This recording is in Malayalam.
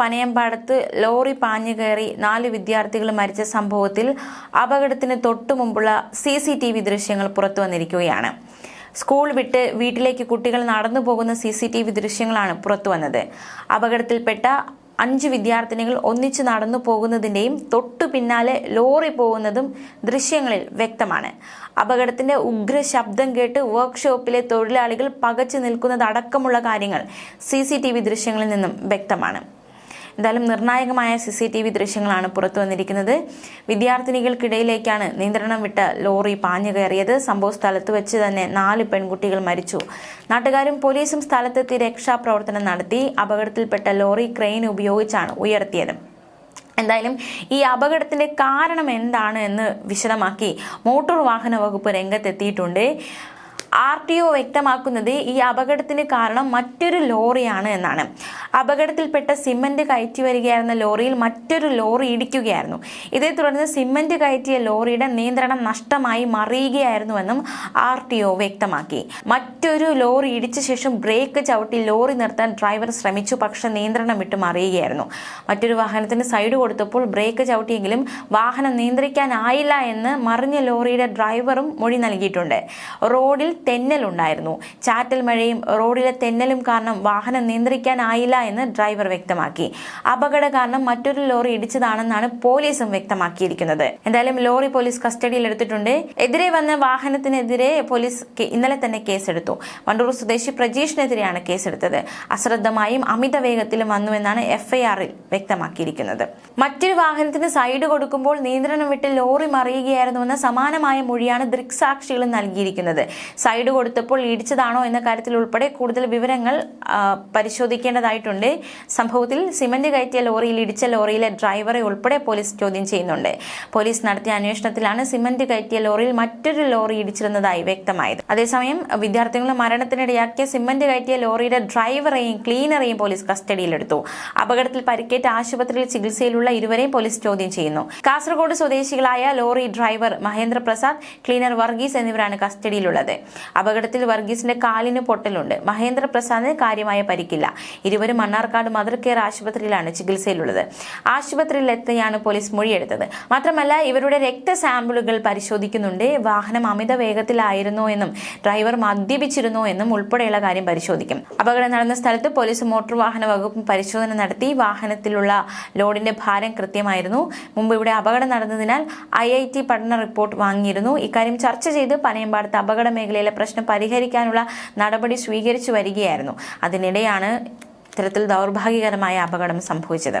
പനയമ്പാടത്ത് ലോറി പാഞ്ഞു കയറി നാല് വിദ്യാർത്ഥികൾ മരിച്ച സംഭവത്തിൽ അപകടത്തിന് തൊട്ടു മുമ്പുള്ള സി സി ടി വി ദൃശ്യങ്ങൾ പുറത്തു വന്നിരിക്കുകയാണ്. സ്കൂൾ വിട്ട് വീട്ടിലേക്ക് കുട്ടികൾ നടന്നു പോകുന്ന സി സി ടി വി ദൃശ്യങ്ങളാണ് പുറത്തു വന്നത്. അപകടത്തിൽപ്പെട്ട അഞ്ച് വിദ്യാർത്ഥിനികൾ ഒന്നിച്ച് നടന്നു പോകുന്നതിന്റെയും തൊട്ടു പിന്നാലെ ലോറി പോകുന്നതും ദൃശ്യങ്ങളിൽ വ്യക്തമാണ്. അപകടത്തിന്റെ ഉഗ്ര ശബ്ദം കേട്ട് വർക്ക്ഷോപ്പിലെ തൊഴിലാളികൾ പകച്ചു നിൽക്കുന്നതടക്കമുള്ള കാര്യങ്ങൾ സി ദൃശ്യങ്ങളിൽ നിന്നും വ്യക്തമാണ്. എന്തായാലും നിർണായകമായ സി സി ടി വി ദൃശ്യങ്ങളാണ് പുറത്തു വന്നിരിക്കുന്നത്. വിദ്യാർത്ഥിനികൾക്കിടയിലേക്കാണ് നിയന്ത്രണം വിട്ട ലോറി പാഞ്ഞു കയറിയത്. സംഭവ സ്ഥലത്ത് വെച്ച് തന്നെ നാല് പെൺകുട്ടികൾ മരിച്ചു. നാട്ടുകാരും പോലീസും സ്ഥലത്തെത്തി രക്ഷാപ്രവർത്തനം നടത്തി. അപകടത്തിൽപ്പെട്ട ലോറി ക്രെയിൻ ഉപയോഗിച്ചാണ് ഉയർത്തിയത്. എന്തായാലും ഈ അപകടത്തിന്റെ കാരണം എന്താണ് എന്ന് വിശദമാക്കി മോട്ടോർ വാഹന വകുപ്പ് രംഗത്തെത്തിയിട്ടുണ്ട്. ആർ ടി ഒ വ്യക്തമാക്കുന്നത് ഈ അപകടത്തിന് കാരണം മറ്റൊരു ലോറിയാണ് എന്നാണ്. അപകടത്തിൽപ്പെട്ട സിമന്റ് കയറ്റി വരികയായിരുന്ന ലോറിയിൽ മറ്റൊരു ലോറി ഇടിക്കുകയായിരുന്നു. ഇതേ തുടർന്ന് സിമന്റ് കയറ്റിയ ലോറിയുടെ നിയന്ത്രണം നഷ്ടമായി മറിയുകയായിരുന്നുവെന്നും ആർ ടി ഒ വ്യക്തമാക്കി. മറ്റൊരു ലോറി ഇടിച്ച ശേഷം ബ്രേക്ക് ചവിട്ടി ലോറി നിർത്താൻ ഡ്രൈവർ ശ്രമിച്ചു പക്ഷെ നിയന്ത്രണം വിട്ട് മറിയുകയായിരുന്നു. മറ്റൊരു വാഹനത്തിന് സൈഡ് കൊടുത്തപ്പോൾ ബ്രേക്ക് ചവിട്ടിയെങ്കിലും വാഹനം നിയന്ത്രിക്കാനായില്ല എന്ന് മറിഞ്ഞ ലോറിയുടെ ഡ്രൈവറും മൊഴി നൽകിയിട്ടുണ്ട്. റോഡിൽ തെന്നലുണ്ടായിരുന്നു. ചാറ്റൽ മഴയും റോഡിലെ തെന്നലും കാരണം വാഹനം നിയന്ത്രിക്കാനായില്ല എന്ന് ഡ്രൈവർ വ്യക്തമാക്കി. അപകട കാരണം മറ്റൊരു ലോറി ഇടിച്ചതാണെന്നാണ് പോലീസും വ്യക്തമാക്കിയിരിക്കുന്നത്. എന്തായാലും ലോറി പോലീസ് കസ്റ്റഡിയിൽ എടുത്തിട്ടുണ്ട്. എതിരെ വന്ന വാഹനത്തിനെതിരെ പോലീസ് ഇന്നലെ തന്നെ കേസെടുത്തു. വണ്ടൂർ സ്വദേശി പ്രജീഷിനെതിരെയാണ് കേസെടുത്തത്. അശ്രദ്ധമായും അമിത വേഗത്തിലും വന്നുവെന്നാണ് എഫ്ഐആറിൽ വ്യക്തമാക്കിയിരിക്കുന്നത്. മറ്റൊരു വാഹനത്തിന് സൈഡ് കൊടുക്കുമ്പോൾ നിയന്ത്രണം വിട്ട് ലോറി മറിയുകയായിരുന്നുവെന്ന സമാനമായ മൊഴിയാണ് ദൃക്സാക്ഷികളും നൽകിയിരിക്കുന്നത്. സൈഡ് കൊടുത്തപ്പോൾ ഇടിച്ചതാണോ എന്ന കാര്യത്തിൽ ഉൾപ്പെടെ കൂടുതൽ വിവരങ്ങൾ പരിശോധിക്കേണ്ടതായിട്ടുണ്ട്. സംഭവത്തിൽ സിമന്റ് കയറ്റിയ ലോറിയിൽ ഇടിച്ച ലോറിയിലെ ഡ്രൈവറെ ഉൾപ്പെടെ പോലീസ് ചോദ്യം ചെയ്യുന്നുണ്ട്. പോലീസ് നടത്തിയ അന്വേഷണത്തിലാണ് സിമന്റ് കയറ്റിയ ലോറിയിൽ മറ്റൊരു ലോറി ഇടിച്ചിരുന്നതായി വ്യക്തമായത്. അതേസമയം വിദ്യാർത്ഥികളുടെ മരണത്തിനിടയാക്കിയ സിമന്റ് കയറ്റിയ ലോറിയുടെ ഡ്രൈവറെയും ക്ലീനറെയും പോലീസ് കസ്റ്റഡിയിലെടുത്തു. അപകടത്തിൽ പരിക്കേറ്റ് ആശുപത്രിയിൽ ചികിത്സയിലുള്ള ഇരുവരെയും പോലീസ് ചോദ്യം ചെയ്യുന്നു. കാസർഗോഡ് സ്വദേശികളായ lorry driver Mahendra Prasad cleaner Varghese എന്നിവരാണ് കസ്റ്റഡിയിലുള്ളത്. അപകടത്തിൽ വർഗീസിന്റെ കാലിന് പൊട്ടലുണ്ട്. മഹേന്ദ്ര പ്രസാദിന് കാര്യമായ പരിക്കില്ല. ഇരുവരും മണ്ണാർക്കാട് മദർ കെയർ ആശുപത്രിയിലാണ് ചികിത്സയിലുള്ളത്. ആശുപത്രിയിൽ എത്തിയാണ് പോലീസ് മൊഴിയെടുത്തത്. മാത്രമല്ല ഇവരുടെ രക്ത സാമ്പിളുകൾ പരിശോധിക്കുന്നുണ്ട്. വാഹനം അമിത വേഗത്തിലായിരുന്നോ എന്നും ഡ്രൈവർ മദ്യപിച്ചിരുന്നോ എന്നും ഉൾപ്പെടെയുള്ള കാര്യം പരിശോധിക്കും. അപകടം നടന്ന സ്ഥലത്ത് പോലീസ് മോട്ടോർ വാഹന വകുപ്പ് പരിശോധന നടത്തി വാഹനത്തിലുള്ള ലോഡിന്റെ ഭാരം കൃത്യമായിരുന്നു. മുമ്പ് ഇവിടെ അപകടം നടന്നതിനാൽ ഐ ഐ ടി പഠന റിപ്പോർട്ട് വാങ്ങിയിരുന്നു. ഇക്കാര്യം ചർച്ച ചെയ്ത് പനയമ്പാടത്ത് അപകട മേഖലയിലെ പ്രശ്നം പരിഹരിക്കാനുള്ള നടപടി സ്വീകരിച്ചു വരികയായിരുന്നു. അതിനിടെയാണ് ഇത്തരത്തിൽ ദൗർഭാഗ്യകരമായ അപകടം സംഭവിച്ചത്.